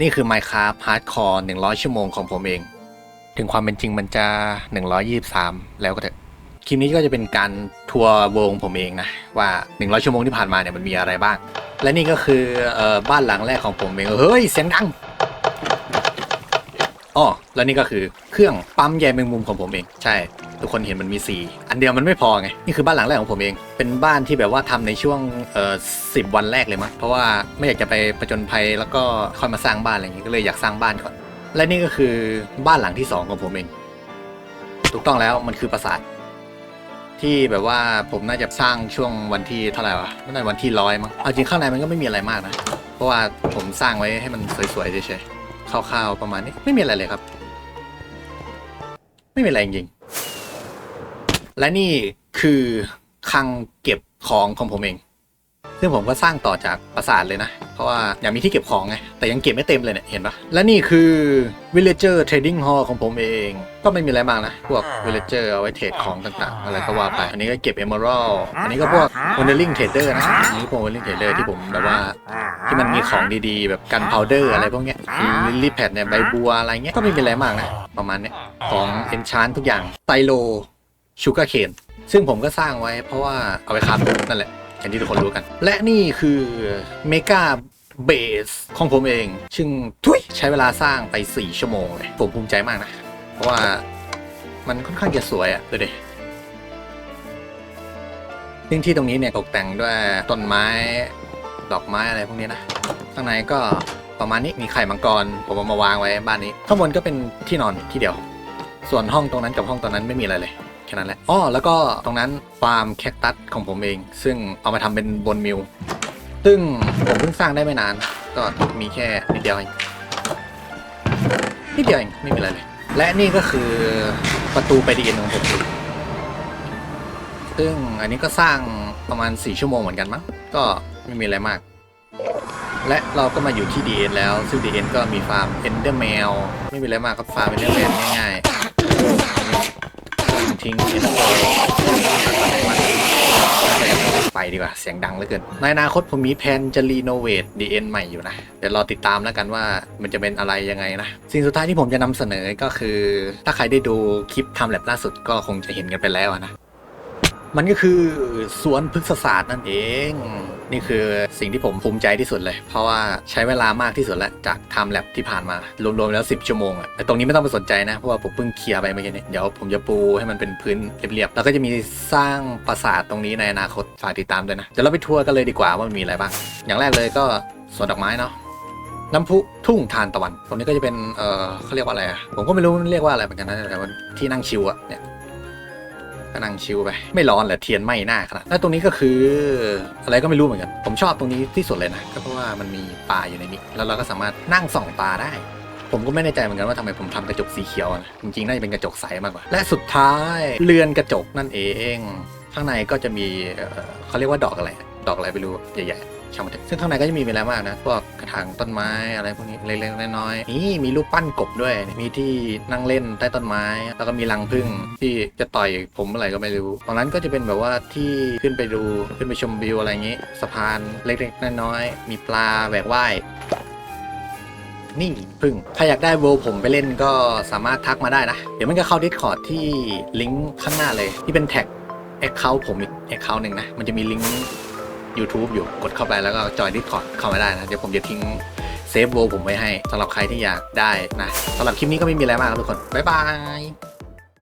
นี่คือ Minecraft Hardcore 100 ชั่วโมงของผมเอง ถึงความเป็นจริงมันจะ 123 แล้วก็เถอะ คลิปนี้ก็จะเป็นการทัวร์วงผมเองนะ ว่า 100 ชั่วโมงที่ผ่านมาเนี่ยมันมีอะไรบ้าง และนี่ก็คือออบ้านหลังแรกของผมเอง เฮ้ย เสียงดังอ๋อแล้วนี่ก็คือเครื่องปั๊มใยแมงมุมของผมเอง ใช่ ทุกคนเห็นมันมีสีอันเดียวมันไม่พอไง นี่คือบ้านหลังแรกของผมเอง เป็นบ้านที่แบบว่าทำในช่วงเอ่อสิบวันแรกเลยมั้งเพราะว่าไม่อยากจะไปประจนภัยแล้วก็ค่อยมาสร้างบ้านอะไรอย่างงี้ก็เลยอยากสร้างบ้านก่อน และนี่ก็คือบ้านหลังที่สองของผมเอง ถูกต้องแล้วมันคือปราสาทที่แบบว่าผมน่าจะสร้างช่วงวันที่เท่าไหร่วะน่าจะวันที่ร้อยมั้งเอาจริงข้างในมันก็ไม่มีอะไรมากนะ เพราะว่าผมสร้างไว้ให้มันสวยๆเฉยๆคร่าวๆประมาณนี้ไม่มีอะไรเลยครับ ไม่มีอะไรจริงๆ และนี่คือคลังเก็บของของผมเอง ซึ่งผมก็สร้างต่อจากปราสาทเลยนะ เพราะว่าอยากมีที่เก็บของไง แต่ยังเก็บไม่เต็มเลยเนี่ย เห็นปะและนี่คือ villager trading hall ของผมเอง ก็ไม่มีอะไรมากนะ พวก villager เอาไว้เทรดของต่างๆ อะไรก็ว่าไป อันนี้ก็เก็บ emerald อันนี้ก็พวก wandering trader นะ อันนี้พวก wandering trader ที่ผมแบบว่าที่มันมีของดีๆ แบบกัน powder อะไรพวกเนี้ยลิลลี่แพดเนี่ยใบบัวอะไรเงี้ย ก็ไม่มีอะไรมากนะ ประมาณเนี้ย ของ enchant ทุกอย่างไตโล ชูการ์เคนซึ่งผมก็สร้างไว้เพราะว่าเอาไปคราฟนั่นแหละอย่างที่ทุกคนรู้กัน และนี่คือเมกาเบสของผมเอง ซึ่งทุยใช้เวลาสร้างไป 4 ชั่วโมงเลย ผมภูมิใจมากนะ เพราะว่ามันค่อนข้างจะสวยอะ่ะดูดิซึ่งที่ตรงนี้เนี่ยตกแต่งด้วยต้นไม้ ดอกไม้อะไรพวกนี้นะ ข้างในก็ประมาณนี้มีไข่มังกร ผมเอามาวางไว้บ้านนี้ ข้างบนก็เป็นที่นอนที่เดียว ส่วนห้องตรงนั้นกับห้องตรงนั้นไม่มีอะไรเลย ค่นั้นแหละอ๋อแล้วก็ตรงนั้นฟาร์มแคคตัสของผมเอง ซึ่งเอามาทำเป็นบนมิลซึ่งผมเพิ่งสร้างได้ไม่นาน ก็มีแค่นิดเดียวเองนิดเดียวเองไม่มีอะไรเลยและนี่ก็คือประตูไปดีเอ็นของผมซึ่งอันนี้ก็สร้างประมาณ 4 ชั่วโมงเหมือนกันมั้งก็ไม่มีอะไรมาก และเราก็มาอยู่ที่ DN แล้วซึ่ง DN ก็มีฟาร์ม Endermail ไม่มีอะไรมากครับฟาร์ม Enderman ง่ายๆ ทิ้งเไปดีกว่า เสียงดังเหลือเกิน ในอนาคตผมมีแผนจะรีโนเวทดีเอ็นใหม่อยู่นะ เดี๋ยวรอติดตามแล้วกันว่ามันจะเป็นอะไรยังไงนะ สิ่งสุดท้ายที่ผมจะนำเสนอก็คือ ถ้าใครได้ดูคลิปทำแลบล่าสุดก็คงจะเห็นกันไปแล้วนะ มันก็คือสวนพฤกษศาสตร์นั่นเอง นี่คือสิ่งที่ผมภูมิใจที่สุดเลย เพราะว่าใช้เวลามากที่สุดแล้วจากทำแลบที่ผ่านมารวมๆแล้ว 10 ชั่วโมงอะแต่ตรงนี้ไม่ต้องไปสนใจนะ เพราะว่าผมเพิ่งเคลียร์ไปเมื่อกี้นี้เดี๋ยวผมจะปูให้มันเป็นพื้นเรียบๆแล้วก็จะมีสร้างปราสาทตรงนี้ในอนาคตฝากติดตามด้วยนะเดี๋ยวเราไปทัวร์กันเลยดีกว่าว่ามันมีอะไรบ้าง อย่างแรกเลยก็สวนดอกไม้เนาะน้ำพุทุ่งทานตะวัน ตรงนี้ก็จะเป็น เออเขาเรียกว่าอะไรอะผมก็ไม่รู้มันเรียกว่าอะไรเหมือนกันนะแต่ว่าที่นั่งชิวอะเนี่ย ก็นั่งชิลไป ไม่ร้อนเหละเทียนไหม้หน้าขนาดแล้วตรงนี้ก็คืออะไรก็ไม่รู้เหมือนกัน ผมชอบตรงนี้ที่สุดเลยนะ ก็เพราะว่ามันมีปลาอยู่ในนี้ แล้วเราก็สามารถนั่งส่องปลาได้ ผมก็ไม่แน่ใจเหมือนกันว่าทำไมผมทำกระจกสีเขียวนะ จริงๆ น่าจะเป็นกระจกใสมากกว่า และสุดท้ายเรือนกระจกนั่นเอง ข้างในก็จะมีเเขาเรียกว่าดอกอะไร ดอกอะไรไม่รู้ใหญ่ๆ ช่างมันเถอะซึ่งข้างในก็จะมีอะไรมากนะพวกกระถางต้นไม้อะไรพวกนี้เล็กๆน้อยๆนี่มีรูปปั้นกบด้วย มีที่นั่งเล่นใต้ต้นไม้ แล้วก็มีรังผึ้งที่จะต่อยผมอะไรก็ไม่รู้ตรงนั้นก็จะเป็นแบบว่าที่ขึ้นไปดูขึ้นไปชมวิวอะไรอย่างนี้ สะพานเล็กๆน้อยๆมีปลาแหวกว่ายนี่พึ่ง ถ้าอยากได้เวลผมไปเล่นก็สามารถทักมาได้นะ เดี๋ยวมันก็เข้า Discord ที่ลิงก์ข้างหน้าเลย ที่เป็นแท็ก Account ผมอีก Account หนึ่งนะ มันจะมีลิงก์ YouTube อยู่กดเข้าไปแล้วก็จอย Discord เข้ามาได้นะ เดี๋ยวผมจะทิ้งเซฟโวผมไว้ให้สำหรับใครที่อยากได้นะสำหรับคลิปนี้ก็ไม่มีอะไรมากครับทุกคน บ๊ายบาย